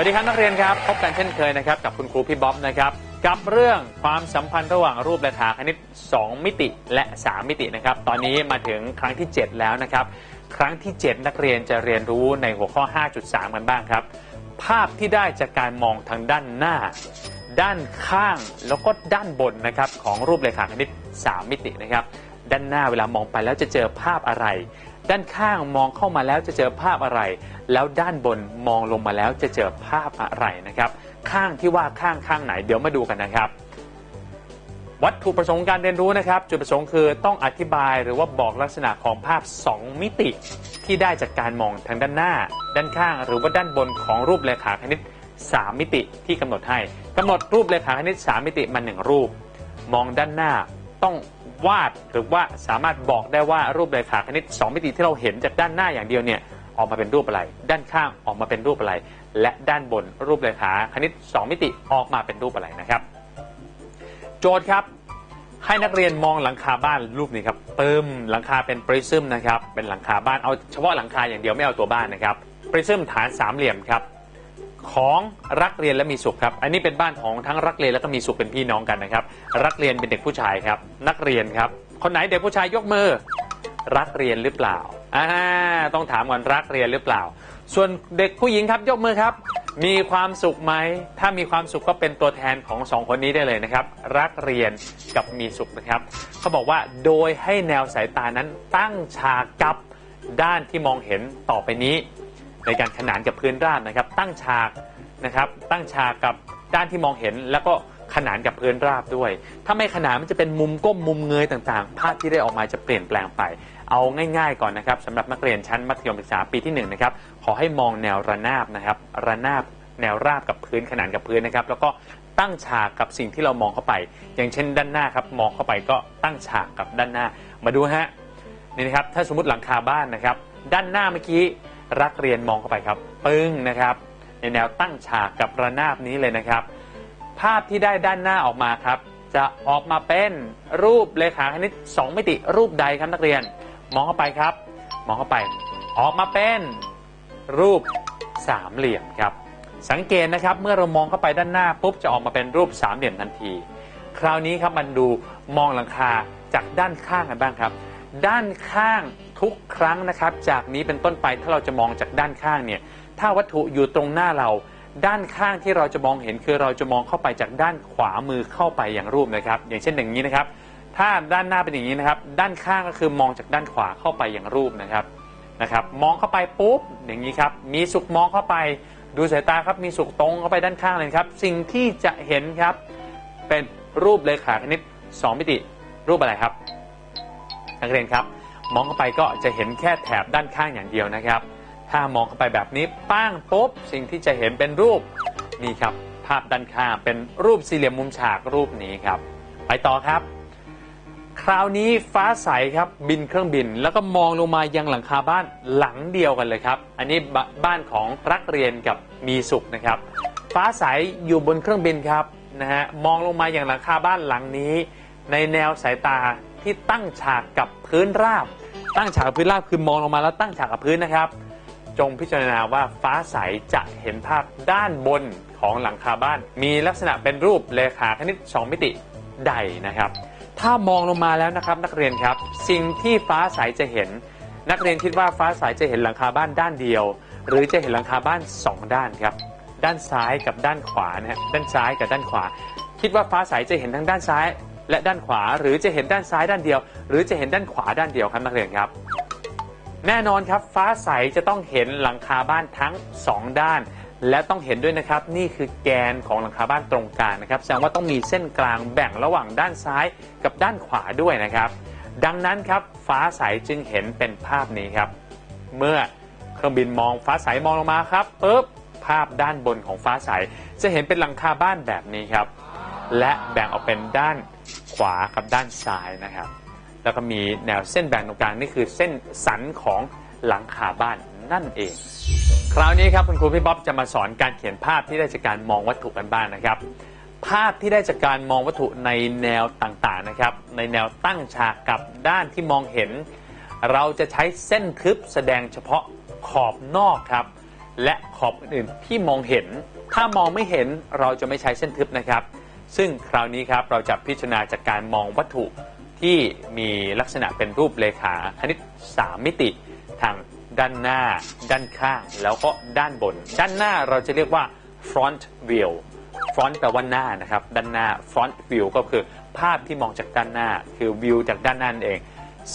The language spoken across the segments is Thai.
วัสดีครับนักเรียนครับ พบกันเช่นเคยนะครับกับคุณครูพี่บ๊อบนะครับกับเรื่องความสัมพันธ์ระหว่างรูปเลขาคณิต 2 มิติและ 3 มิตินะครับ ตอนนี้มาถึงครั้งที่ 7 แล้วนะครับ ครั้งที่ 7 นักเรียนจะเรียนรู้ในหัวข้อ 5.3 กันบ้างครับ ภาพที่ได้จากการมองทางด้านหน้า ด้านข้างแล้วก็ด้านบนนะครับของรูปเลขาคณิต 3 มิตินะครับ ด้านหน้าเวลามองไปแล้วจะเจอภาพอะไร ด้านข้างมองเข้ามาแล้วจะเจอภาพอะไร แล้วด้านบนมองลงมาแล้วจะเจอภาพอะไรนะครับ ข้างที่ว่าข้างข้างไหนเดี๋ยวมาดูกันนะครับ วัตถุประสงค์การเรียนรู้นะครับ จุดประสงค์คือต้องอธิบายหรือว่าบอกลักษณะของภาพ 2 มิติที่ได้จากการมองทางด้านหน้า ด้านข้าง หรือว่าด้านบนของรูปเลขาคณิต 3 มิติที่กำหนดให้กำหนดรูปเลขาคณิต 3 มิติมาหนึ่งรูป มองด้านหน้าต้องวาดหรือว่าสามารถบอกได้ว่ารูปเลขาคณิต 2 มิติที่เราเห็นจากด้านหน้าอย่างเดียวเนี่ย ออกมาเป็นรูปอะไร ด้านข้างออกมาเป็นรูปอะไร และด้านบนรูปเลขาคณิต 2 มิติออกมาเป็นรูปอะไรนะครับ โจทย์ครับ ให้นักเรียนมองหลังคาบ้านรูปนี้ครับเติมหลังคาเป็นปริซึมนะครับเป็นหลังคาบ้านเอาเฉพาะหลังคาอย่างเดียวไม่เอาตัวบ้านนะครับปริซึมฐานสามเหลี่ยมครับของรักเรียนและมีสุขครับ อันนี้เป็นบ้านของทั้งรักเรียนและก็มีสุขเป็นพี่น้องกันนะครับ รักเรียนเป็นเด็กผู้ชายครับ นักเรียนครับ คนไหนเด็กผู้ชายยกมือ รักเรียนหรือเปล่า อ่าต้องถามก่อนรักเรียนหรือเปล่า ส่วนเด็กผู้หญิงครับยกมือครับ มีความสุขไหม ถ้ามีความสุขก็เป็นตัวแทนของสองคนนี้ได้เลยนะครับ รักเรียนกับมีสุขนะครับ เขาบอกว่าโดยให้แนวสายตานั้นตั้งฉากกับด้านที่มองเห็นต่อไปนี้ ในการขนานกับพื้นราบนะครับ ตั้งฉากนะครับตั้งฉากกับด้านที่มองเห็นแล้วก็ขนานกับพื้นราบด้วย ถ้าไม่ขนานมันจะเป็นมุมก้มมุมเงยต่างๆ ภาพที่ได้ออกมาจะเปลี่ยนแปลงไป เอาง่ายๆก่อนนะครับสำหรับนักเรียนชั้นมัธยมศึกษาปีที่1นะครับขอให้มองแนวระนาบนะครับ ระนาบแนวราบกับพื้นขนานกับพื้นนะครับ แล้วก็ตั้งฉากกับสิ่งที่เรามองเข้าไป อย่างเช่นด้านหน้าครับมองเข้าไปก็ตั้งฉากกับด้านหน้า มาดูฮะนี่นะครับถ้าสมมติหลังคาบ้านนะครับ ด้านหน้าเมื่อกี้รักเรียนมองเข้าไปครับปึ้งนะครับ ในแนวตั้งฉากกับระนาบนี้เลยนะครับ ภาพที่ได้ด้านหน้าออกมาครับ จะออกมาเป็นรูปเลขาคณิต2มิติรูปใดครับนักเรียน มองเข้าไปครับ มองเข้าไป ออกมาเป็นรูปสามเหลี่ยมครับ สังเกตนะครับเมื่อเรามองเข้าไปด้านหน้าปุ๊บจะออกมาเป็นรูปสามเหลี่ยมทันที คราวนี้ครับมันดูมองหลังคาจากด้านข้างกันบ้างครับ ด้านข้างทุกครั้งนะครับ จากนี้เป็นต้นไปถ้าเราจะมองจากด้านข้างเนี่ยถ้าวัตถุอยู่ตรงหน้าเรา ด้านข้างที่เราจะมองเห็นคือเราจะมองเข้าไปจากด้านขวามือเข้าไปอย่างรูปนะครับ อย่างเช่นอย่างนี้นะครับ ถ้าด้านหน้าเป็นอย่างนี้นะครับ ด้านข้างก็คือมองจากด้านขวาเข้าไปอย่างรูปนะครับนะครับ มองเข้าไปปุ๊บอย่างนี้ครับ มีสุขมองเข้าไป ดูสายตาครับมีสุขตรงเข้าไปด้านข้างเลยครับ สิ่งที่จะเห็นครับ เป็นรูปเลขาคณิต 2 มิติ รูปอะไรครับนักเรียนครับ มองเข้าไปก็จะเห็นแค่แถบด้านข้างอย่างเดียวนะครับ ถ้ามองเข้าไปแบบนี้ป้างปุ๊บสิ่งที่จะเห็นเป็นรูปนี่ครับ ภาพด้านข้างเป็นรูปสี่เหลี่ยมมุมฉากรูปนี้ครับ ไปต่อครับ คราวนี้ฟ้าใสครับบินเครื่องบิน แล้วก็มองลงมายังหลังคาบ้านหลังเดียวกันเลยครับ อันนี้บบ้านของรักเรียนกับมีสุขนะครับ ฟ้าใสอยู่บนเครื่องบินครับนะฮะมองลงมาอย่างหลังคาบ้านหลังนี้ ในแนวสายตาที่ตั้งฉากกับพื้นราบ ตั้งฉากกับพื้นราบคือมองลงมาแล้วตั้งฉากกับพื้นนะครับ จงพิจารณาว่าฟ้าใสจะเห็นภาพด้านบนของหลังคาบ้าน มีลักษณะเป็นรูปเลขาคณิต 2 มิติใดนะครับ ถ้ามองลงมาแล้วนะครับนักเรียนครับ สิ่งที่ฟ้าใสจะเห็น นักเรียนคิดว่าฟ้าใสจะเห็นหลังคาบ้านด้านเดียว หรือจะเห็นหลังคาบ้าน 2 ด้านครับ ด้านซ้ายกับด้านขวานะฮะด้านซ้ายกับด้านขวา คิดว่าฟ้าใสจะเห็นทั้งด้านซ้าย และด้านขวา หรือจะเห็นด้านซ้ายด้านเดียว หรือจะเห็นด้านขวาด้านเดียวครับนักเรียนครับ แน่นอนครับฟ้าใสจะต้องเห็นหลังคาบ้านทั้ง 2 ด้าน และต้องเห็นด้วยนะครับ นี่คือแกนของหลังคาบ้านตรงกลางนะครับ แสดงว่าต้องมีเส้นกลางแบ่งระหว่างด้านซ้ายกับด้านขวาด้วยนะครับ ดังนั้นครับฟ้าใสจึงเห็นเป็นภาพนี้ครับ เมื่อเครื่องบินมองฟ้าใสมองลงมาครับปุ๊บภาพด้านบนของฟ้าใส จะเห็นเป็นหลังคาบ้านแบบนี้ครับ และแบ่งออกเป็นด้านขวากับด้านซ้ายนะครับ แล้วก็มีแนวเส้นแบ่งตรงกลางนี่คือเส้นสันของหลังคาบ้าน นั่นเอง คราวนี้ครับคุณครูพี่บ๊อบจะมาสอนการเขียนภาพที่ได้จากการมองวัตถุกันบ้างนะครับ ภาพที่ได้จากการมองวัตถุในแนวต่างๆนะครับ ในแนวตั้งฉากกับด้านที่มองเห็น เราจะใช้เส้นทึบแสดงเฉพาะขอบนอกครับ และขอบอื่นๆที่มองเห็น ถ้ามองไม่เห็นเราจะไม่ใช้เส้นทึบนะครับ ซึ่งคราวนี้ครับเราจะพิจารณาจากการมองวัตถุที่มีลักษณะเป็นรูปเลขาคณิต 3 มิติทาง ด้านหน้า ด้านข้าง แล้วก็ด้านบน ด้านหน้าเราจะเรียกว่า front view front แปลว่าหน้านะครับ ด้านหน้า front view ก็คือภาพที่มองจากด้านหน้า คือ view จากด้านหน้านั่นเอง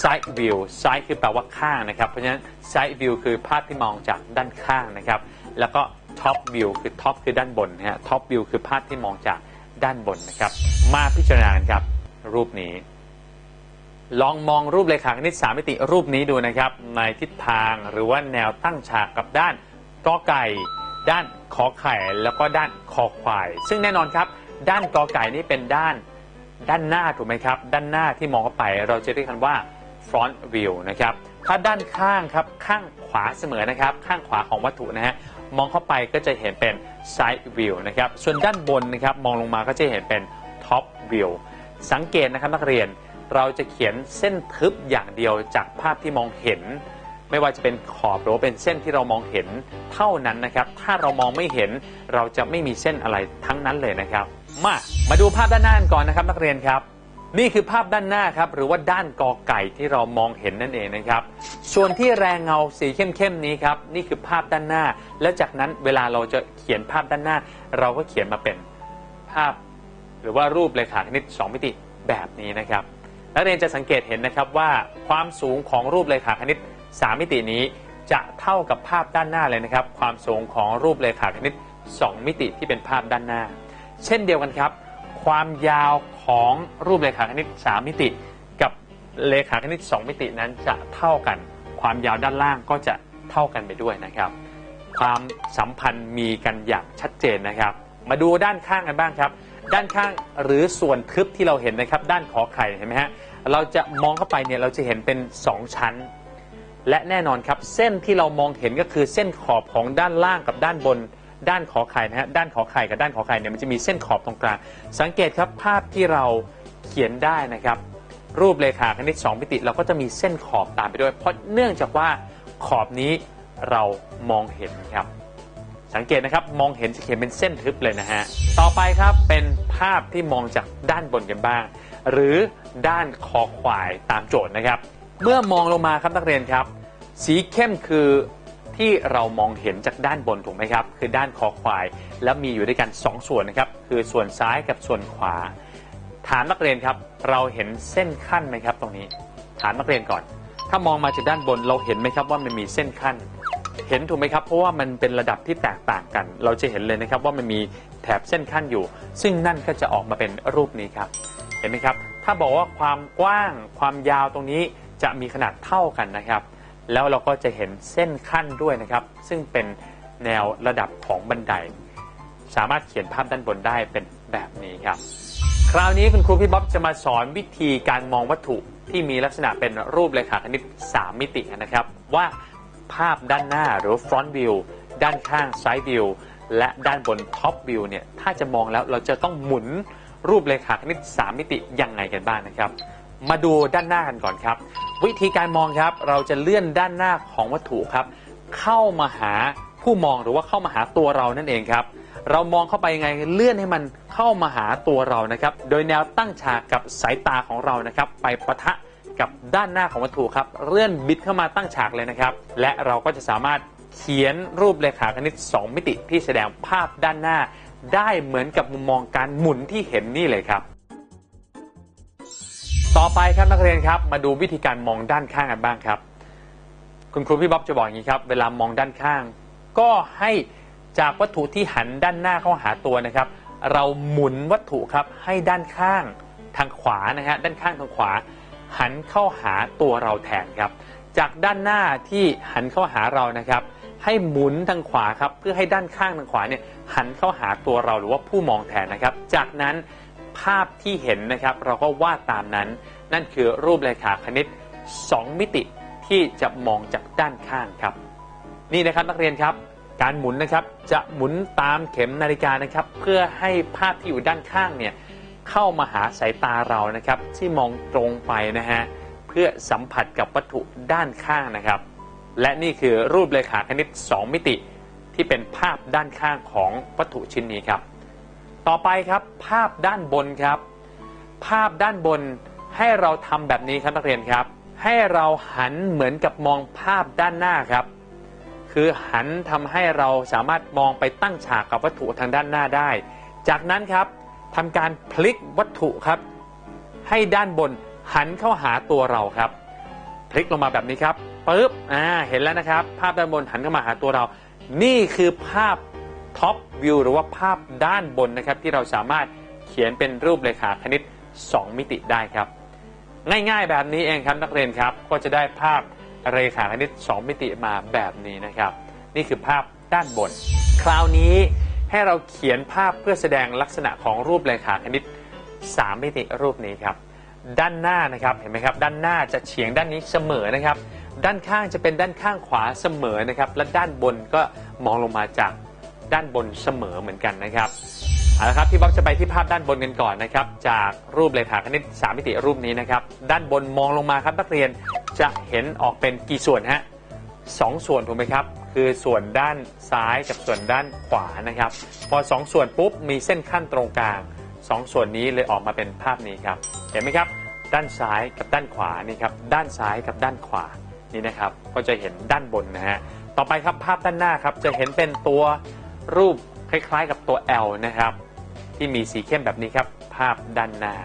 side view side คือแปลว่าข้างนะครับ เพราะฉะนั้น side view คือภาพที่มองจากด้านข้างนะครับ แล้วก็ top view คือ top คือด้านบนนะฮะ top view คือภาพที่มองจากด้านบนนะครับ มาพิจารณากันครับ รูปนี้ ลองมองรูปเลขาคณิตสามมิติรูปนี้ดูนะครับ ในทิศทางหรือว่าแนวตั้งฉากกับด้านกอไก่ ด้านขอไข่แล้วก็ด้านคอควาย ซึ่งแน่นอนครับ ด้านกอไก่นี่เป็นด้านด้านหน้าถูกไหมครับ ด้านหน้าที่มองเข้าไปเราจะเรียกกันว่า front view นะครับถ้าด้านข้างครับข้างขวาเสมอนะครับ ข้างขวาของวัตถุนะฮะมองเข้าไปก็จะเห็นเป็น side view นะครับส่วนด้านบนนะครับมองลงมาก็จะเห็นเป็น top view สังเกตนะครับนักเรียน เราจะเขียนเส้นทึบอย่างเดียวจากภาพที่มองเห็น ไม่ว่าจะเป็นขอบหรือว่าเป็นเส้นที่เรามองเห็นเท่านั้นนะครับ ถ้าเรามองไม่เห็นเราจะไม่มีเส้นอะไรทั้งนั้นเลยนะครับ มามาดูภาพด้านหน้ากันก่อนนะครับ นักเรียนครับ นี่คือภาพด้านหน้าครับ หรือว่าด้านกอไก่ที่เรามองเห็นนั่นเองนะครับ ส่วนที่แรงเงาสีเข้มๆนี้ครับนี่คือภาพด้านหน้า แล้วจากนั้นเวลาเราจะเขียนภาพด้านหน้า เราก็เขียนมาเป็นภาพ หรือว่ารูปเลขาคณิต2มิติแบบนี้นะครับ นักเรียนจะสังเกตเห็นนะครับว่าความสูงของรูปเลขาคณิต 3 มิตินี้จะเท่ากับภาพด้านหน้าเลยนะครับ ความสูงของรูปเลขาคณิต 2 มิติที่เป็นภาพด้านหน้า เช่นเดียวกันครับ ความยาวของรูปเลขาคณิต 3 มิติ กับเลขาคณิต 2 มิตินั้นจะเท่ากัน ความยาวด้านล่างก็จะเท่ากันไปด้วยนะครับ ความสัมพันธ์มีกันอย่างชัดเจนนะครับ มาดูด้านข้างกันบ้างครับ ด้านข้างหรือส่วนทึบที่เราเห็นนะครับ ด้านขอไข่เห็นไหมฮะเราจะมองเข้าไปเนี่ยเราจะเห็นเป็น 2 ชั้น และแน่นอนครับ เส้นที่เรามองเห็นก็คือเส้นขอบของด้านล่างกับด้านบน ด้านขอไข่นะฮะด้านขอไข่กับด้านขอไข่เนี่ยมันจะมีเส้นขอบตรงกลางสังเกตครับภาพที่เราเขียนได้นะครับ รูปเลขาคณิต2มิติ เราก็จะมีเส้นขอบตามไปด้วย เพราะเนื่องจากว่าขอบนี้เรามองเห็นครับ สังเกตนะครับมองเห็นจะเขียนเป็นเส้นทึบเลยนะฮะต่อไปครับเป็นภาพที่มองจากด้านบนกันบ้าง หรือด้านคอควายตามโจทย์นะครับ เมื่อมองลงมาครับนักเรียนครับ สีเข้มคือที่เรามองเห็นจากด้านบนถูกไหมครับ คือด้านคอควาย แล้วมีอยู่ด้วยกัน 2 ส่วนนะครับ คือส่วนซ้ายกับส่วนขวาฐานนักเรียนครับ เราเห็นเส้นขั้นไหมครับ ตรงนี้ฐานนักเรียนก่อน ถ้ามองมาจากด้านบนเราเห็นไหมครับว่ามันมีเส้นขั้น เห็นถูกไหมครับ เพราะว่ามันเป็นระดับที่แตกต่างกัน เราจะเห็นเลยนะครับว่ามันมีแถบเส้นขั้นอยู่ ซึ่งนั่นก็จะออกมาเป็นรูปนี้ครับ เห็นไหมครับ ถ้าบอกว่าความกว้างความยาวตรงนี้จะมีขนาดเท่ากันนะครับ แล้วเราก็จะเห็นเส้นขั้นด้วยนะครับ ซึ่งเป็นแนวระดับของบันได สามารถเขียนภาพด้านบนได้เป็นแบบนี้ครับ คราวนี้คุณครูพี่บ๊อบจะมาสอนวิธีการมองวัตถุที่มีลักษณะเป็นรูปเลขาคณิต3มิตินะครับว่า ภาพด้านหน้าหรือ front view ด้านข้าง side view และด้านบน top view เนี่ยถ้าจะมองแล้วเราจะต้องหมุนรูปเลขาคณิต3มิติยังไงกันบ้างนะครับ มาดูด้านหน้ากันก่อนครับ วิธีการมองครับเราจะเลื่อนด้านหน้าของวัตถุครับ เข้ามาหาผู้มองหรือว่าเข้ามาหาตัวเรานั่นเองครับ เรามองเข้าไปยังไงเลื่อนให้มันเข้ามาหาตัวเรานะครับ โดยแนวตั้งฉากกับสายตาของเรานะครับ ไปประทะ กับด้านหน้าของวัตถุครับ เลื่อนบิดเข้ามาตั้งฉากเลยนะครับ และเราก็จะสามารถเขียนรูปเลขาคณิต 2 มิติที่แสดงภาพด้านหน้า ได้เหมือนกับมุมมองการหมุนที่เห็นนี่เลยครับ ต่อไปครับนักเรียนครับ มาดูวิธีการมองด้านข้างกันบ้างครับ คุณครูพี่บ๊อบจะบอกอย่างนี้ครับ เวลามองด้านข้าง ก็ให้จากวัตถุที่หันด้านหน้าเข้าหาตัวนะครับ เราหมุนวัตถุครับให้ด้านข้างทางขวานะฮะด้านข้างทางขวา หันเข้าหาตัวเราแทนครับ จากด้านหน้าที่หันเข้าหาเรานะครับ ให้หมุนทางขวาครับเพื่อให้ด้านข้างทางขวาเนี่ยหันเข้าหาตัวเราหรือว่าผู้มองแทนนะครับ จากนั้นภาพที่เห็นนะครับเราก็วาดตามนั้น นั่นคือรูปเลขาคณิต 2 มิติที่จะมองจากด้านข้างครับ นี่นะครับนักเรียนครับการหมุนนะครับจะหมุนตามเข็มนาฬิกานะครับ เพื่อให้ภาพที่อยู่ด้านข้างเนี่ย เข้ามาหาสายตาเรานะครับ ที่มองตรงไปนะฮะเพื่อสัมผัสกับวัตถุด้านข้างนะครับ และนี่คือรูปเลขาคณิต 2 มิติ ที่เป็นภาพด้านข้างของวัตถุชิ้นนี้ครับ ต่อไปครับภาพด้านบนครับ ภาพด้านบนให้เราทำแบบนี้ครับนักเรียนครับ ให้เราหันเหมือนกับมองภาพด้านหน้าครับ คือหันทำให้เราสามารถมองไปตั้งฉากกับวัตถุทางด้านหน้าได้ จากนั้นครับ ทำการพลิกวัตถุครับ ให้ด้านบนหันเข้าหาตัวเราครับ พลิกลงมาแบบนี้ครับปึ๊บอ่าเห็นแล้วนะครับ ภาพด้านบนหันเข้ามาหาตัวเรา นี่คือภาพท็อปวิวหรือว่าภาพด้านบนนะครับ ที่เราสามารถเขียนเป็นรูปเลขาคณิต 2 มิติได้ครับ ง่ายๆแบบนี้เองครับนักเรียนครับ ก็จะได้ภาพเรขาคณิต 2 มิติมาแบบนี้นะครับ นี่คือภาพด้านบน คราวนี้ ให้เราเขียนภาพเพื่อแสดงลักษณะของรูปเรขาคณิต 3 มิติรูปนี้ครับ ด้านหน้านะครับเห็นไหมครับ ด้านหน้าจะเฉียงด้านนี้เสมอนะครับ ด้านข้างจะเป็นด้านข้างขวาเสมอนะครับ และด้านบนก็มองลงมาจากด้านบนเสมอเหมือนกันนะครับเอาละครับพี่บ๊อบจะไปที่ภาพด้านบนกันก่อนนะครับ จากรูปเลขาคณิต3มิติรูปนี้นะครับ ด้านบนมองลงมาครับนักเรียนจะเห็นออกเป็นกี่ส่วนฮะสองส่วนถูกไหมครับ คือส่วนด้านซ้ายกับส่วนด้านขวานะครับ พอสองส่วนปุ๊บมีเส้นขั้นตรงกลางสองส่วนนี้เลยออกมาเป็นภาพนี้ครับ เห็นไหมครับ ด้านซ้ายกับด้านขวานี่ครับด้านซ้ายกับด้านขวานี่นะครับ ก็จะเห็นด้านบนนะฮะต่อไปครับภาพด้านหน้าครับจะเห็นเป็นตัวรูปคล้ายๆกับตัว L นะครับ ที่มีสีเข้มแบบนี้ครับ ภาพด้านหน้า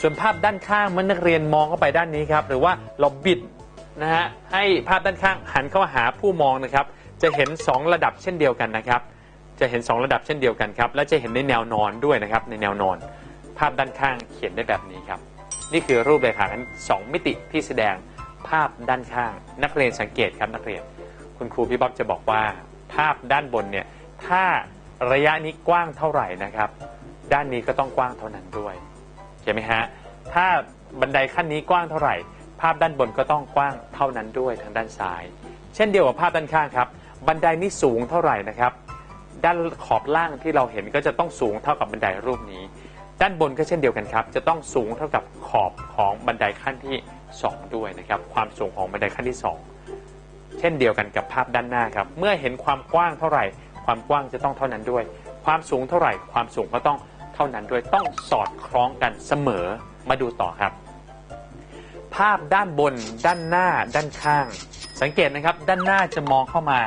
ส่วนภาพด้านข้างเมื่อนักเรียนมองเข้าไปด้านนี้ครับ หรือว่าเราบิด นะฮะให้ภาพด้านข้างหันเข้าหาผู้มองนะครับ จะเห็น 2 ระดับเช่นเดียวกันนะครับ จะเห็น 2 ระดับเช่นเดียวกันครับและจะเห็นในแนวนอนด้วยนะครับ ในแนวนอน ภาพด้านข้างเขียนได้แบบนี้ครับ นี่คือรูปเลขาคณิตสองมิติที่แสดงภาพด้านข้าง นักเรียนสังเกตครับนักเรียน คุณครูพี่บ๊อบจะบอกว่า ภาพด้านบนเนี่ยถ้าระยะนี้กว้างเท่าไหร่นะครับ ด้านนี้ก็ต้องกว้างเท่านั้นด้วยเห็นไหมฮะถ้าบันไดขั้นนี้กว้างเท่าไหร่ ภาพด้านบนก็ต้องกว้างเท่านั้นด้วยทางด้านซ้าย เช่นเดียวกับภาพด้านข้างครับ บันไดนี้สูงเท่าไหร่นะครับ ด้านขอบล่างที่เราเห็นก็จะต้องสูงเท่ากับบันไดรูปนี้ ด้านบนก็เช่นเดียวกันครับ จะต้องสูงเท่ากับขอบของบันไดขั้นที่ 2 ด้วยนะครับ ความสูงของบันไดขั้นที่ 2 เช่นเดียวกันกับภาพด้านหน้าครับ เมื่อเห็นความกว้างเท่าไหร่ ความกว้างจะต้องเท่านั้นด้วย ความสูงเท่าไหร่ ความสูงก็ต้องเท่านั้นด้วย ต้องสอดคล้องกันเสมอ มาดูต่อครับ ภาพด้านบน ด้านหน้า ด้านข้าง สังเกตนะครับ ด้านหน้าจะมองเข้ามา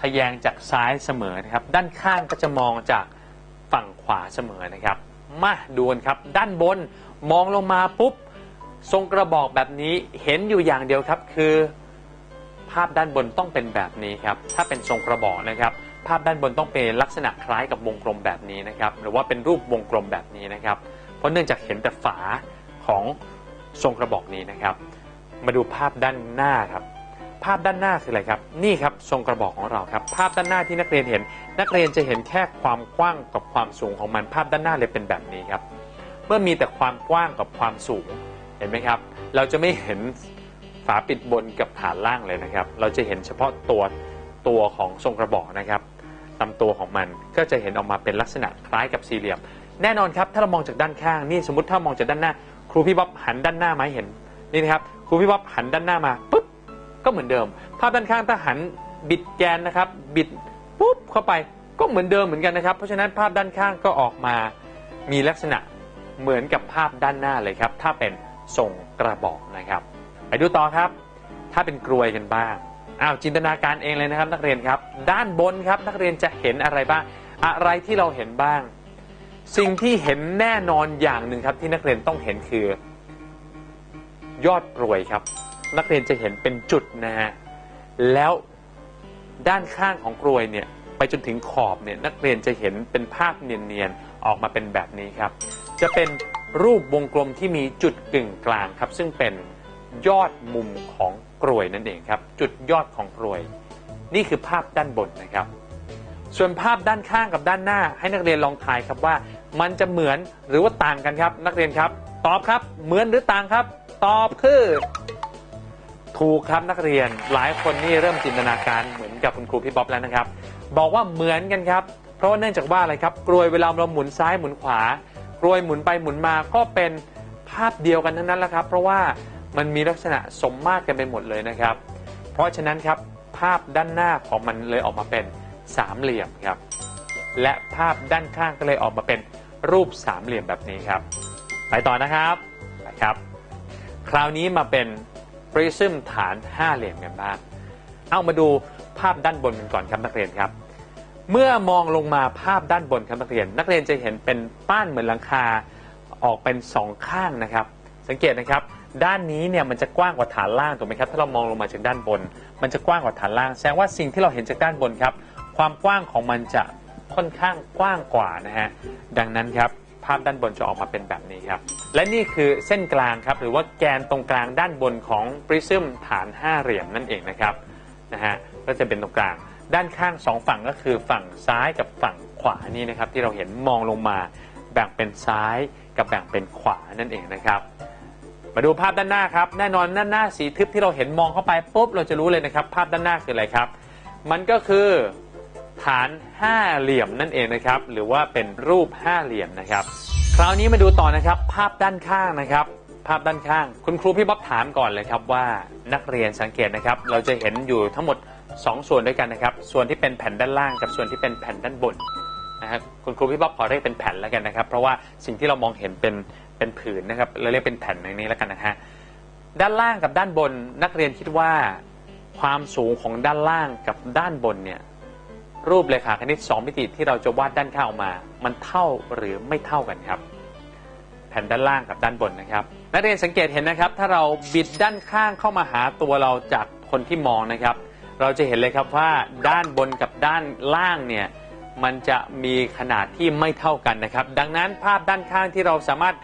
ทะแยงจากซ้ายเสมอนะครับ ด้านข้างก็จะมองจากฝั่งขวาเสมอนะครับ มาดูกันครับ ด้านบนมองลงมาปุ๊บ ทรงกระบอกแบบนี้เห็นอยู่อย่างเดียวครับ คือ ภาพด้านบนต้องเป็นแบบนี้ครับ ถ้าเป็นทรงกระบอกนะครับ ภาพด้านบนต้องเป็นลักษณะคล้ายกับวงกลมแบบนี้นะครับ หรือว่าเป็นรูปวงกลมแบบนี้นะครับ เพราะเนื่องจากเห็นแต่ฝาของ ทรงกระบอกนี้นะครับ มาดูภาพด้านหน้าครับ ภาพด้านหน้าคืออะไรครับ นี่ครับทรงกระบอกของเราครับ ภาพด้านหน้าที่นักเรียนเห็น นักเรียนจะเห็นแค่ความกว้างกับความสูงของมันภาพด้านหน้าเลยเป็นแบบนี้ครับ เมื่อมีแต่ความกว้างกับความสูงเห็นไหมครับ เราจะไม่เห็นฝาปิดบนกับฐานล่างเลยนะครับ เราจะเห็นเฉพาะตัวตัวของทรงกระบอกนะครับลำตัวของมันก็จะเห็นออกมาเป็นลักษณะคล้ายกับสี่เหลี่ยม แน่นอนครับ ถ้าเรามองจากด้านข้างนี่สมมติถ้ามองจากด้านหน้า ครูพี่บ๊อบหันด้านหน้ามาให้เห็นนี่นะครับครูพี่บ๊อบหันด้านหน้ามาปุ๊บก็เหมือนเดิม ภาพด้านข้างถ้าหันบิดแกนนะครับบิดปุ๊บเข้าไปก็เหมือนเดิมเหมือนกันนะครับ เพราะฉะนั้นภาพด้านข้างก็ออกมามีลักษณะเหมือนกับภาพด้านหน้าเลยครับ ถ้าเป็นทรงกระบอกนะครับ ไปดูต่อครับ ถ้าเป็นกรวยกันบ้างอ้าวจินตนาการเองเลยนะครับ นักเรียนครับ ด้านบนครับนักเรียนจะเห็นอะไรบ้าง อะไรที่เราเห็นบ้าง สิ่งที่เห็นแน่นอนอย่างหนึ่งครับที่นักเรียนต้องเห็นคือ ยอดกรวยครับ นักเรียนจะเห็นเป็นจุดนะฮะแล้วด้านข้างของกรวยเนี่ยไปจนถึงขอบเนี่ยนักเรียนจะเห็นเป็นภาพเนียนๆออกมาเป็นแบบนี้ครับ จะเป็นรูปวงกลมที่มีจุดกึ่งกลางครับ ซึ่งเป็นยอดมุมของกรวยนั่นเองครับ จุดยอดของกรวย นี่คือภาพด้านบนนะครับ ส่วนภาพด้านข้างกับด้านหน้า ให้นักเรียนลองทายครับว่า มันจะเหมือนหรือว่าต่างกันครับ นักเรียนครับ ตอบครับ เหมือนหรือต่างครับ ตอบคือ ถูกครับนักเรียนหลายคนนี่เริ่มจินตนาการเหมือนกับคุณครูพี่บ๊อบแล้วนะครับ บอกว่าเหมือนกันครับ เพราะว่าเนื่องจากว่าอะไรครับกรวยเวลาเราหมุนซ้ายหมุนขวากรวยหมุนไปหมุนมาก็เป็นภาพเดียวกันทั้งนั้นแหละครับ เพราะว่ามันมีลักษณะสมมาตรกันไปหมดเลยนะครับ เพราะฉะนั้นครับภาพด้านหน้าของมันเลยออกมาเป็น สามเหลี่ยมครับ และภาพด้านข้างก็เลยออกมาเป็นรูปสามเหลี่ยมแบบนี้ครับ ไปต่อนะครับนะครับ คราวนี้มาเป็นปริซึมฐานห้าเหลี่ยมกันบ้างเอามาดูภาพด้านบนกันก่อนครับนักเรียนครับ เมื่อมองลงมาภาพด้านบนครับนักเรียน นักเรียนจะเห็นเป็นป้านเหมือนหลังคาออกเป็นสองข้างนะครับ สังเกตนะครับ ด้านนี้เนี่ยมันจะกว้างกว่าฐานล่างถูกไหมครับถ้าเรามองลงมาจากด้านบน มันจะกว้างกว่าฐานล่างแสดงว่าสิ่งที่เราเห็นจากด้านบนครับ ความกว้างของมันจะค่อนข้างกว้างกว่านะฮะดังนั้นครับภาพด้านบนจะออกมาเป็นแบบนี้ครับ และนี่คือเส้นกลางครับหรือว่าแกนตรงกลางด้านบนของปริซึมฐานห้าเหลี่ยมนั่นเองนะครับนะฮะก็จะเป็นตรงกลาง ด้านข้างสองฝั่งก็คือฝั่งซ้ายกับฝั่งขวานี่นะครับ ที่เราเห็นมองลงมาแบ่งเป็นซ้ายกับแบ่งเป็นขวานั่นเองนะครับ มาดูภาพด้านหน้าครับแน่นอนด้านหน้าสีทึบที่เราเห็นมองเข้าไปปุ๊บเราจะรู้เลยนะครับ ภาพด้านหน้าคืออะไรครับ มันก็คือ ฐานห้าเหลี่ยมนั่นเองนะครับ หรือว่าเป็นรูปห้าเหลี่ยมนะครับ คราวนี้มาดูต่อนะครับ ภาพด้านข้างนะครับ ภาพด้านข้าง คุณครูพี่บ๊อบถามก่อนเลยครับว่านักเรียนสังเกตนะครับ เราจะเห็นอยู่ทั้งหมด 2 ส่วนด้วยกันนะครับ ส่วนที่เป็นแผ่นด้านล่างกับส่วนที่เป็นแผ่นด้านบนนะครับคุณครูพี่บ๊อบขอเรียกเป็นแผ่นแล้วกันนะครับ เพราะว่าสิ่งที่เรามองเห็นเป็นเป็นผืนนะครับเราเรียกเป็นแผ่นอย่างนี้แล้วกันนะฮะด้านล่างกับด้านบนนักเรียนคิดว่า ความสูงของด้านล่างกับด้านบนเนี่ย รูปเลขาคณิต 2 มิติที่เราจะวาดด้านข้างออกมา มันเท่าหรือไม่เท่ากันครับ แผ่นด้านล่างกับด้านบนนะครับ นักเรียนสังเกตเห็นนะครับ ถ้าเราบิดด้านข้างเข้ามาหาตัวเราจากคนที่มองนะครับ เราจะเห็นเลยครับว่าด้านบนกับด้านล่างเนี่ยมันจะมีขนาดที่ไม่เท่ากันนะครับ ดังนั้นภาพด้านข้างที่เราสามารถ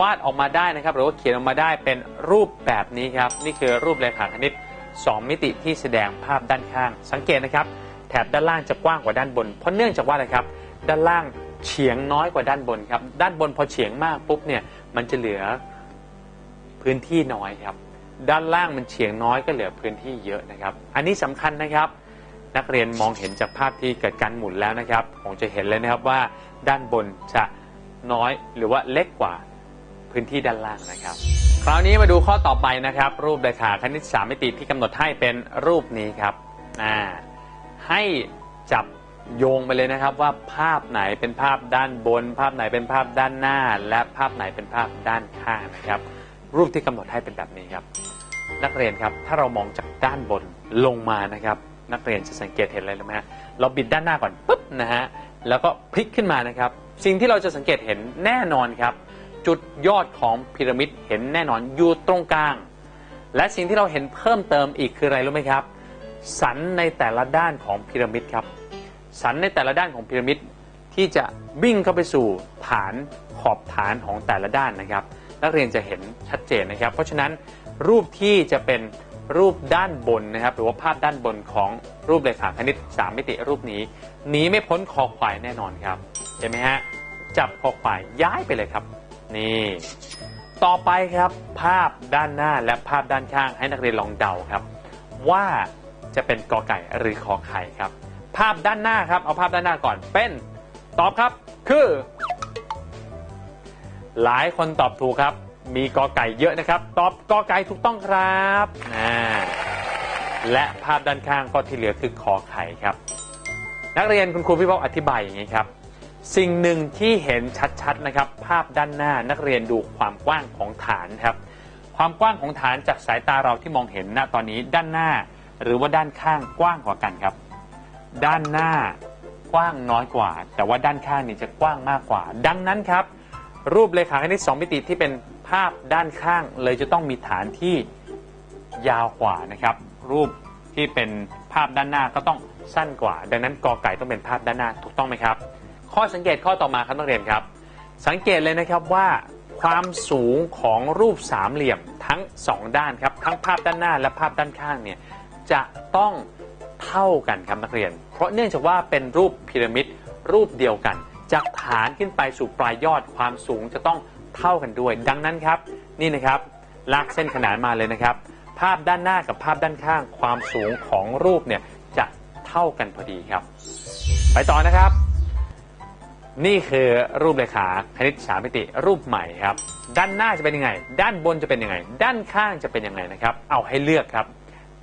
วาดออกมาได้นะครับ หรือว่าเขียนออกมาได้เป็นรูปแบบนี้ครับ นี่คือรูปเลขาคณิต 2 มิติที่แสดงภาพด้านข้าง สังเกตนะครับ แถบด้านล่างจะกว้างกว่าด้านบน เพราะเนื่องจากว่าอะไรครับ ด้านล่างเฉียงน้อยกว่าด้านบนครับ ด้านบนพอเฉียงมากปุ๊บเนี่ยมันจะเหลือพื้นที่น้อยครับ ด้านล่างมันเฉียงน้อยก็เหลือพื้นที่เยอะนะครับ อันนี้สำคัญนะครับ นักเรียนมองเห็นจากภาพที่เกิดการหมุนแล้วนะครับคงจะเห็นเลยนะครับว่าด้านบนจะน้อยหรือว่าเล็กกว่าพื้นที่ด้านล่างนะครับ คราวนี้มาดูข้อต่อไปนะครับ รูปเรขาคณิตสามมิติที่กำหนดให้เป็นรูปนี้ครับอ่า ให้จับโยงไปเลยนะครับว่าภาพไหนเป็นภาพด้านบน ภาพไหนเป็นภาพด้านหน้า และภาพไหนเป็นภาพด้านข้างนะครับ รูปที่กำหนดให้เป็นแบบนี้ครับ นักเรียนครับถ้าเรามองจากด้านบนลงมานะครับ นักเรียนจะสังเกตเห็นอะไรรู้ไหมฮะเราบิดด้านหน้าก่อนปุ๊บนะฮะแล้วก็พลิกขึ้นมานะครับ สิ่งที่เราจะสังเกตเห็นแน่นอนครับ จุดยอดของพีระมิดเห็นแน่นอนอยู่ตรงกลาง และสิ่งที่เราเห็นเพิ่มเติมอีกคืออะไรรู้ไหมครับ สันในแต่ละด้านของพีระมิดครับ สันในแต่ละด้านของพีระมิดที่จะวิ่งเข้าไปสู่ฐานขอบฐานของแต่ละด้านนะครับ นักเรียนจะเห็นชัดเจนนะครับ เพราะฉะนั้นรูปที่จะเป็นรูปด้านบนนะครับ หรือว่าภาพด้านบนของรูปเลขาคณิต 3 มิติรูปนี้หนีไม่พ้นคอควายแน่นอนครับเห็นไหมฮะจับคอควายย้ายไปเลยครับ นี่ ต่อไปครับภาพด้านหน้าและภาพด้านข้างให้นักเรียนลองเดาครับ ว่า จะเป็นกอไก่หรือขอไข่ครับ ภาพด้านหน้าครับเอาภาพด้านหน้าก่อนเป็นตอบครับคือ หลายคนตอบถูกครับ มีกอไก่เยอะนะครับ ตอบกอไก่ถูกต้องครับและภาพด้านข้างก็ที่เหลือคือขอไข่ครับ นักเรียนคุณครูพี่บอกอธิบายอย่างนี้ครับ สิ่งหนึ่งที่เห็นชัดๆนะครับ ภาพด้านหน้านักเรียนดูความกว้างของฐานครับ ความกว้างของฐานจากสายตาเราที่มองเห็นณตอนนี้ด้านหน้า หรือว่าด้านข้างกว้างกว่ากันครับ ด้านหน้ากว้างน้อยกว่า แต่ว่าด้านข้างนี่จะกว้างมากกว่า ดังนั้นครับ รูปเลขาคณิต2มิติที่เป็นภาพด้านข้าง เลยจะต้องมีฐานที่ยาวกว่านะครับ รูปที่เป็นภาพด้านหน้าก็ต้องสั้นกว่า ดังนั้นกอไก่ต้องเป็นภาพด้านหน้าถูกต้องไหมครับ ข้อสังเกตข้อต่อมาครับนักเรียนครับ สังเกตเลยนะครับว่าความสูงของรูปสามเหลี่ยมทั้งสองด้านครับ ทั้งภาพด้านหน้าและภาพด้านข้างเนี่ย จะต้องเท่ากันครับนักเรียน เพราะเนื่องจากว่าเป็นรูปพีระมิดรูปเดียวกัน จากฐานขึ้นไปสู่ปลายยอดความสูงจะต้องเท่ากันด้วย ดังนั้นครับ นี่นะครับลากเส้นขนานมาเลยนะครับ ภาพด้านหน้ากับภาพด้านข้างความสูงของรูปเนี่ยจะเท่ากันพอดีครับ ไปต่อนะครับ นี่คือรูปเลขาคณิตสามมิติรูปใหม่ครับ ด้านหน้าจะเป็นยังไง ด้านบนจะเป็นยังไง ด้านข้างจะเป็นยังไงนะครับ เอาให้เลือกครับ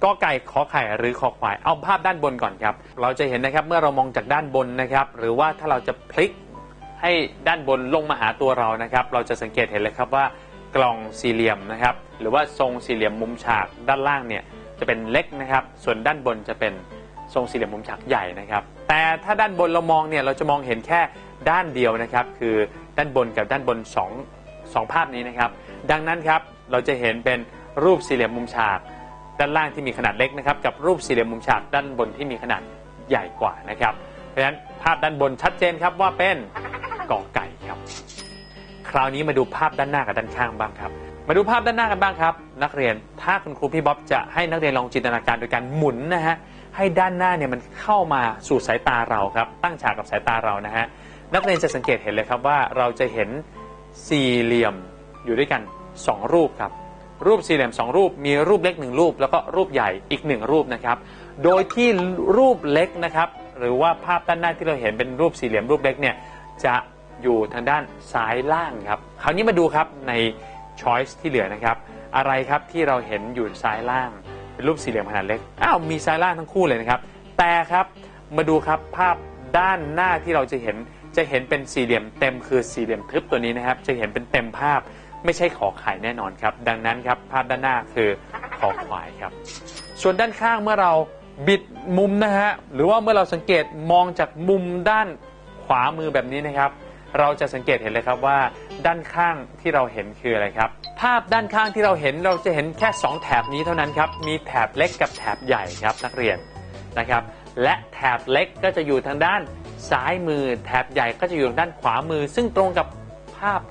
กอไก่ขอไข่หรือคอควาย เอาภาพด้านบนก่อนครับ เราจะเห็นนะครับเมื่อเรามองจากด้านบนนะครับ หรือว่าถ้าเราจะพลิกให้ด้านบนลงมาหาตัวเรานะครับ เราจะสังเกตเห็นเลยครับว่ากล่องสี่เหลี่ยมนะครับ หรือว่าทรงสี่เหลี่ยมมุมฉากด้านล่างเนี่ยจะเป็นเล็กนะครับ ส่วนด้านบนจะเป็นทรงสี่เหลี่ยมมุมฉากใหญ่นะครับ แต่ถ้าด้านบนเรามองเนี่ยเราจะมองเห็นแค่ด้านเดียวนะครับ คือด้านบนกับด้านบนสองสองภาพนี้นะครับ ดังนั้นครับเราจะเห็นเป็นรูปสี่เหลี่ยมมุมฉาก ด้านล่างที่มีขนาดเล็กนะครับกับรูปสี่เหลี่ยมมุมฉากด้านบนที่มีขนาดใหญ่กว่านะครับ เพราะฉะนั้นภาพด้านบนชัดเจนครับว่าเป็นกอไก่ครับ คราวนี้มาดูภาพด้านหน้ากับด้านข้างบ้างครับ มาดูภาพด้านหน้ากันบ้างครับ นักเรียนถ้าคุณครูพี่บ๊อบจะให้นักเรียนลองจินตนาการโดยการหมุนนะฮะให้ด้านหน้าเนี่ยมันเข้ามาสู่สายตาเราครับ ตั้งฉากกับสายตาเรานะฮะนักเรียนจะสังเกตเห็นเลยครับว่าเราจะเห็นสี่เหลี่ยมอยู่ด้วยกันสองรูปครับ รูปสี่เหลี่ยมสองรูป มีรูปเล็กหนึ่งรูป แล้วก็รูปใหญ่อีกหนึ่งรูปนะครับ โดยที่รูปเล็กนะครับ หรือว่าภาพด้านหน้าที่เราเห็นเป็นรูปสี่เหลี่ยมรูปเล็กเนี่ยจะอยู่ทางด้านซ้ายล่างครับ คราวนี้มาดูครับใน choice ที่เหลือนะครับ อะไรครับที่เราเห็นอยู่ซ้ายล่าง เป็นรูปสี่เหลี่ยมขนาดเล็กอ้าวมีซ้ายล่างทั้งคู่เลยนะครับ แต่ครับมาดูครับภาพด้านหน้าที่เราจะเห็นจะเห็นเป็นสี่เหลี่ยมเต็มคือสี่เหลี่ยมทึบตัวนี้นะครับ จะเห็นเป็นเต็มภาพ ไม่ใช่ขอไข่แน่นอนครับ ดังนั้นครับภาพด้านหน้าคือขอควายครับ ส่วนด้านข้างเมื่อเราบิดมุมนะฮะหรือว่าเมื่อเราสังเกตมองจากมุมด้านขวามือแบบนี้นะครับ เราจะสังเกตเห็นเลยครับว่า ด้านข้างที่เราเห็นคืออะไรครับ ภาพด้านข้างที่เราเห็นเราจะเห็นแค่ 2 แถบนี้เท่านั้นครับมีแถบเล็กกับแถบใหญ่ครับนักเรียนนะครับ และแถบเล็กก็จะอยู่ทางด้านซ้ายมือ แถบใหญ่ก็จะอยู่ทางด้านขวามือ ซึ่งตรงกับภาพ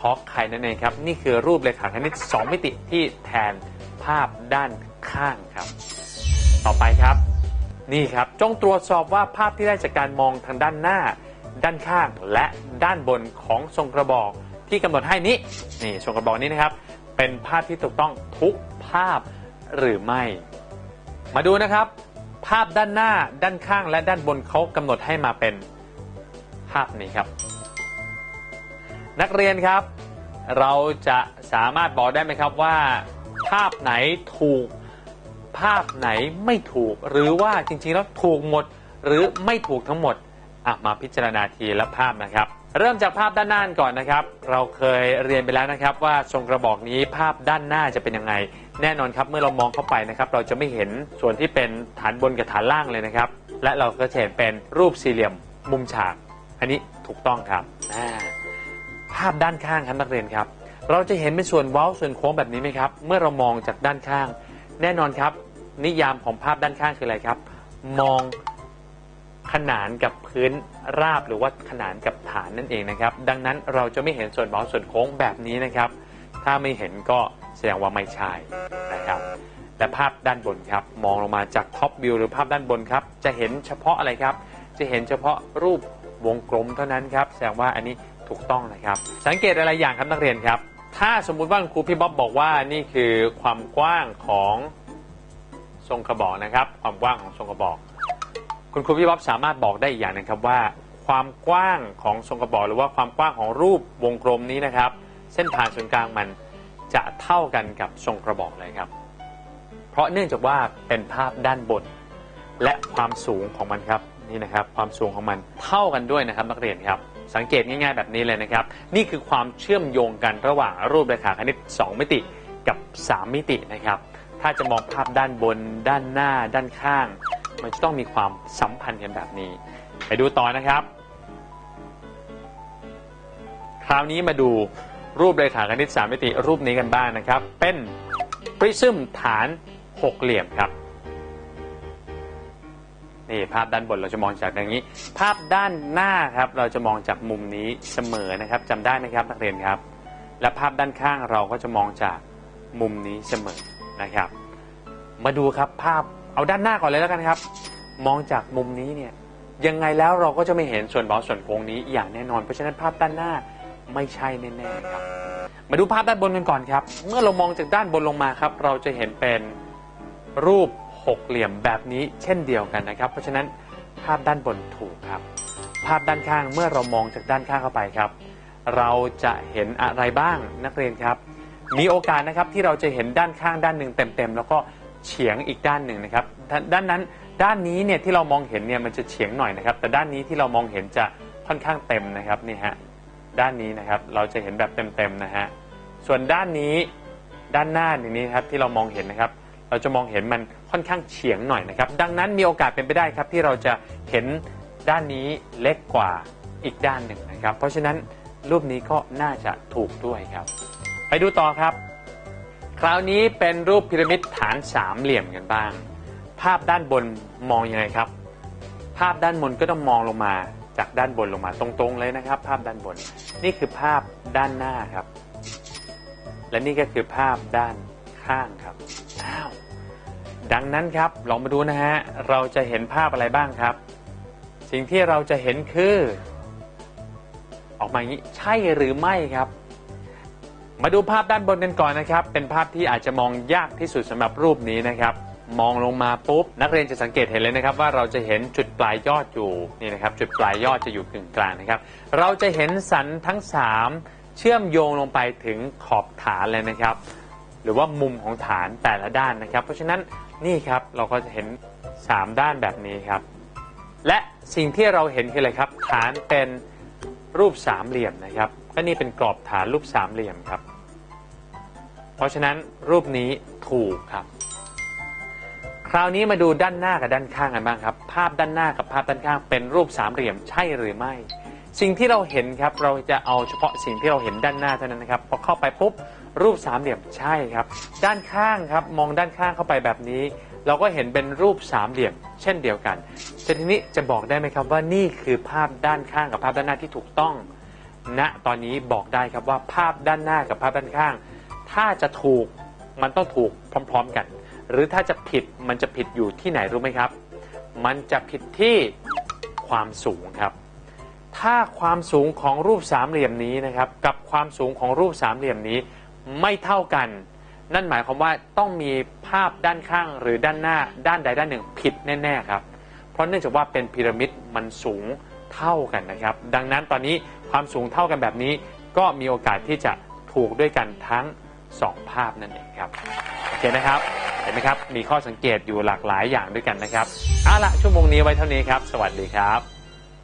ขอไข่นั่นเองครับ นี่คือรูปเลขาคณิต 2 มิติที่แทนภาพด้านข้างครับ ต่อไปครับ นี่ครับจงตรวจสอบว่าภาพที่ได้จากการมองทางด้านหน้า ด้านข้างและด้านบนของทรงกระบอกที่กำหนดให้นี้นี่ทรงกระบอกนี้นะครับ เป็นภาพที่ถูกต้องทุกภาพหรือไม่ มาดูนะครับ ภาพด้านหน้าด้านข้างและด้านบนเขากำหนดให้มาเป็นภาพนี้ครับ นักเรียนครับ เราจะสามารถบอกได้ไหมครับว่า ภาพไหนถูก ภาพไหนไม่ถูก หรือว่าจริงๆแล้วถูกหมด หรือไม่ถูกทั้งหมดอะมาพิจารณาทีละภาพนะครับ เริ่มจากภาพด้านหน้าก่อนนะครับ เราเคยเรียนไปแล้วนะครับ ว่าทรงกระบอกนี้ภาพด้านหน้าจะเป็นยังไง แน่นอนครับเมื่อเรามองเข้าไปนะครับ เราจะไม่เห็นส่วนที่เป็นฐานบนกับฐานล่างเลยนะครับ และเราก็จะเห็นเป็นรูปสี่เหลี่ยมมุมฉาก อันนี้ถูกต้องครับอ่า ภาพด้านข้างครับนักเรียนครับ เราจะเห็นเป็นส่วนเว้าส่วนโค้งแบบนี้ไหมครับ เมื่อเรามองจากด้านข้าง แน่นอนครับ นิยามของภาพด้านข้างคืออะไรครับ มองขนานกับพื้นราบหรือว่าขนานกับฐานนั่นเองนะครับ ดังนั้นเราจะไม่เห็นส่วนเว้าส่วนโค้งแบบนี้นะครับ ถ้าไม่เห็นก็แสดงว่าไม่ใช่นะครับและภาพด้านบนครับ มองลงมาจากท็อปวิวหรือภาพด้านบนครับ จะเห็นเฉพาะอะไรครับ จะเห็นเฉพาะรูปวงกลมเท่านั้นครับ แสดงว่าอันนี้ ถูกต้องนะครับ สังเกตอะไรอย่างครับนักเรียนครับ ถ้าสมมุติว่าคุณครูพี่บ๊อบบอกว่านี่คือความกว้างของทรงกระบอกนะครับ ความกว้างของทรงกระบอก คุณครูพี่บ๊อบสามารถบอกได้อีกอย่างหนึงครับว่า ความกว้างของทรงกระบอก หรือว่าความกว้างของรูปวงกลมนี้นะครับ เส้นผ่านศูนย์กลางมันจะเท่ากันกับทรงกระบอกเลยครับ เพราะเนื่องจากว่าเป็นภาพด้านบน และความสูงของมันครับนี่นะครับ ความสูงของมันเท่ากันด้วยนะครับนักเรียนครับ สังเกตง่ายๆ แบบนี้เลยนะครับ นี่คือความเชื่อมโยงกันระหว่างรูปเรขาคณิต 2 มิติกับ 3 มิตินะครับ ถ้าจะมองภาพด้านบน ด้านหน้า ด้านข้าง มันจะต้องมีความสัมพันธ์กันแบบนี้ ไปดูต่อนะครับ คราวนี้มาดูรูปเรขาคณิต 3 มิติรูปนี้กันบ้างนะครับ เป็นปริซึมฐานหกเหลี่ยมครับ นี่ภาพด้านบนเราจะมองจากอย่างนี้ ภาพด้านหน้าครับ เราจะมองจากมุมนี้เสมอนะครับจำได้นะครับนักเรียนครับ และภาพด้านข้างเราก็จะมองจากมุมนี้เสมอนะครับ มาดูครับภาพเอาด้านหน้าก่อนเลยแล้วกันครับ มองจากมุมนี้เนี่ยยังไงแล้วเราก็จะไม่เห็นส่วนเบาส่วนโค้งนี้อย่างแน่นอน เพราะฉะนั้นภาพด้านหน้าไม่ใช่แน่ๆครับ มาดูภาพด้านบนกันก่อนครับ เมื่อเรามองจากด้านบนลงมาครับ เราจะเห็นเป็นรูป หกเหลี่ยมแบบนี้เช่นเดียวกันนะครับ เพราะฉะนั้นภาพด้านบนถูกครับ ภาพด้านข้างเมื่อเรามองจากด้านข้างเข้าไปครับ เราจะเห็นอะไรบ้างนักเรียนครับ มีโอกาสนะครับที่เราจะเห็นด้านข้างด้านหนึ่งเต็มๆแล้วก็เฉียงอีกด้านหนึ่งนะครับ ด้านนั้นด้านนี้เนี่ยที่เรามองเห็นเนี่ยมันจะเฉียงหน่อยนะครับ แต่ด้านนี้ที่เรามองเห็นจะค่อนข้างเต็มนะครับนี่ฮะด้านนี้นะครับเราจะเห็นแบบเต็มๆนะฮะส่วนด้านนี้ด้านหน้าอย่างนี้ครับที่เรามองเห็นนะครับ เราจะมองเห็นมันค่อนข้างเฉียงหน่อยนะครับ ดังนั้นมีโอกาสเป็นไปได้ครับ ที่เราจะเห็นด้านนี้เล็กกว่าอีกด้านหนึ่งนะครับ เพราะฉะนั้นรูปนี้ก็น่าจะถูกด้วยครับ ไปดูต่อครับ คราวนี้เป็นรูปพีระมิดฐานสามเหลี่ยมกันบ้าง ภาพด้านบนมองยังไงครับ ภาพด้านบนก็ต้องมองลงมาจากด้านบนลงมาตรงๆเลยนะครับ ภาพด้านบน นี่คือภาพด้านหน้าครับ และนี่ก็คือภาพด้าน ข้างครับอ้าวดังนั้นครับลองมาดูนะฮะเราจะเห็นภาพอะไรบ้างครับ สิ่งที่เราจะเห็นคือ ออกมาอย่างนี้ใช่หรือไม่ครับ มาดูภาพด้านบนกันก่อนนะครับ เป็นภาพที่อาจจะมองยากที่สุดสำหรับรูปนี้นะครับ มองลงมาปุ๊บนักเรียนจะสังเกตเห็นเลยนะครับ ว่าเราจะเห็นจุดปลายยอดอยู่นี่นะครับ จุดปลายยอดจะอยู่กึ่งกลางนะครับ เราจะเห็นสันทั้ง 3 เชื่อมโยงลงไปถึงขอบฐานเลยนะครับ หรือว่ามุมของฐานแต่ละด้านนะครับ เพราะฉะนั้นนี่ครับเราก็จะเห็น 3 ด้านแบบนี้ครับ และสิ่งที่เราเห็นคืออะไรครับ ฐานเป็นรูปสามเหลี่ยมนะครับก็นี่เป็นกรอบฐานรูปสามเหลี่ยมครับ เพราะฉะนั้นรูปนี้ถูกครับ คราวนี้มาดูด้านหน้ากับด้านข้างกันบ้างครับ ภาพด้านหน้ากับภาพด้านข้างเป็นรูปสามเหลี่ยมใช่หรือไม่ สิ่งที่เราเห็นครับเราจะเอาเฉพาะสิ่งที่เราเห็นด้านหน้าเท่านั้นนะครับพอเข้าไปปุ๊บ รูปสามเหลี่ยมใช่ครับ ด้านข้างครับมองด้านข้างเข้าไปแบบนี้ เราก็เห็นเป็นรูปสามเหลี่ยม เช่นเดียวกันแต่ทีนี้จะบอกได้ไหมครับว่านี่คือภาพด้านข้างกับภาพด้านหน้าที่ถูกต้องณตอนนี้บอกได้ครับว่าภาพด้านหน้ากับภาพด้านข้าง ถ้าจะถูกมันต้องถูกพร้อม ๆกัน หรือถ้าจะผิดมันจะผิดอยู่ที่ไหนรู้ไหมครับ มันจะผิดที่ความสูงครับ ถ้าความสูงของรูปสามเหลี่ยมนี้นะครับ กับความสูงของรูปสามเหลี่ยมนี้ ไม่เท่ากัน นั่นหมายความว่าต้องมีภาพด้านข้างหรือด้านหน้าด้านใดด้านหนึ่งผิดแน่ๆครับ เพราะเนื่องจากว่าเป็นพีระมิดมันสูงเท่ากันนะครับ ดังนั้นตอนนี้ความสูงเท่ากันแบบนี้ ก็มีโอกาสที่จะถูกด้วยกันทั้งสองภาพนั่นเองครับโอเคนะครับเห็นไหมครับมีข้อสังเกตอยู่หลากหลายอย่างด้วยกันนะครับเอาละชั่วโมงนี้ไว้เท่านี้ครับ สวัสดีครับ